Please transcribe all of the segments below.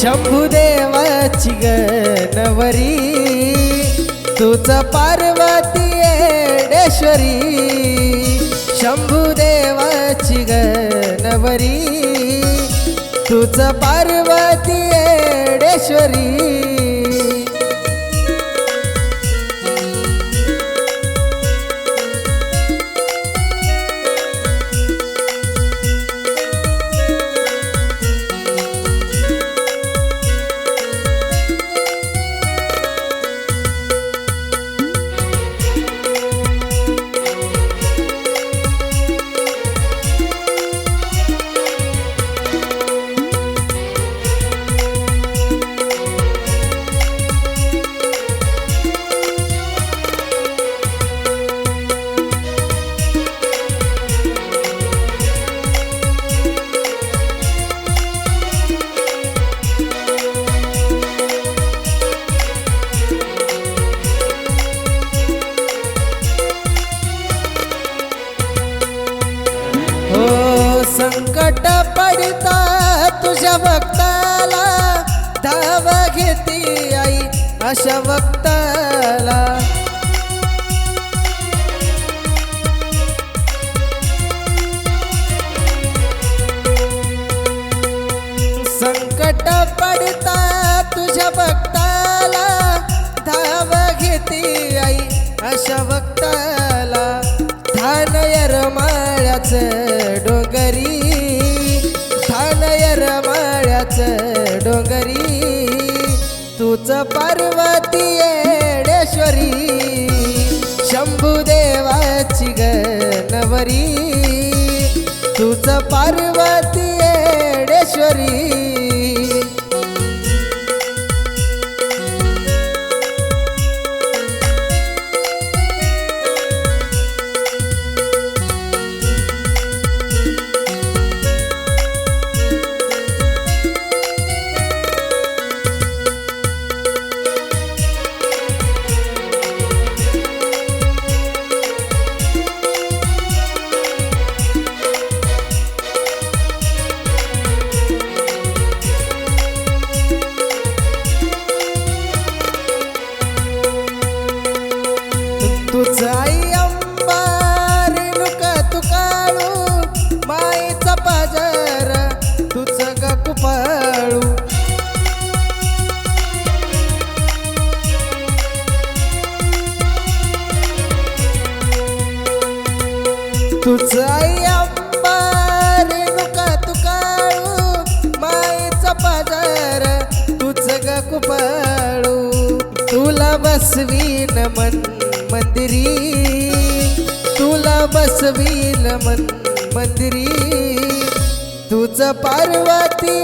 शंभुदेवाची गणवरी तूच पार्वती येडेश्वरी. शंभुदेवाची गणवरी तूच पार्वती येडेश्वरी. करिता तुझ्या भक्ताला धाव घेती आई अशा भक्ताला संकट पडता तुझ्या भक्ताला धाव घेती आई अशा भक्ताला धान यरमाळ्याचं डोंगरी तूच पार्वती येडेश्वरी शंभुदेवाची गणवरी तूच पार्वती तुझ आई अंबारी नुक तुकाळू माईचा पाजर तुझ ग कुपाळू तुला बसवीन मन मंदिरी तुला बसवीन मन मंदिरी. तुझ पार्वती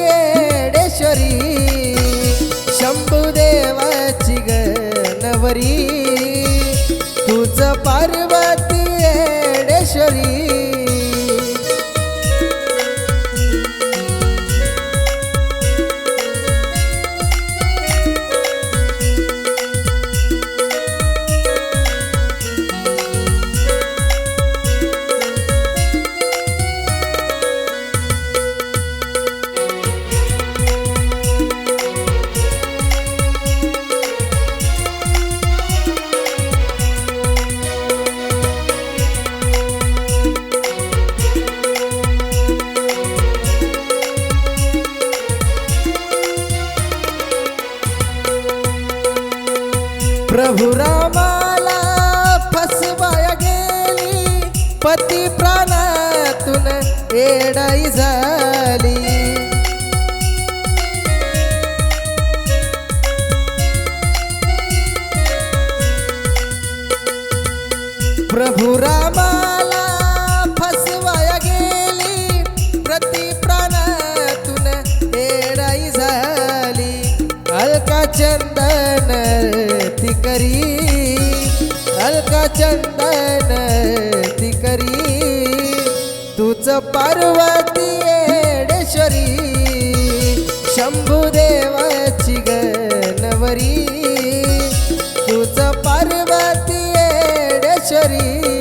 प्रभु रामाला फसवाया गेली. पती प्राणातून एडाई झाली. प्रभु रामा चंदन तिकरी तूच पार्वती एडेश्वरी शंभुदेवाची गणवरी. तूच पार्वती एडेश्वरी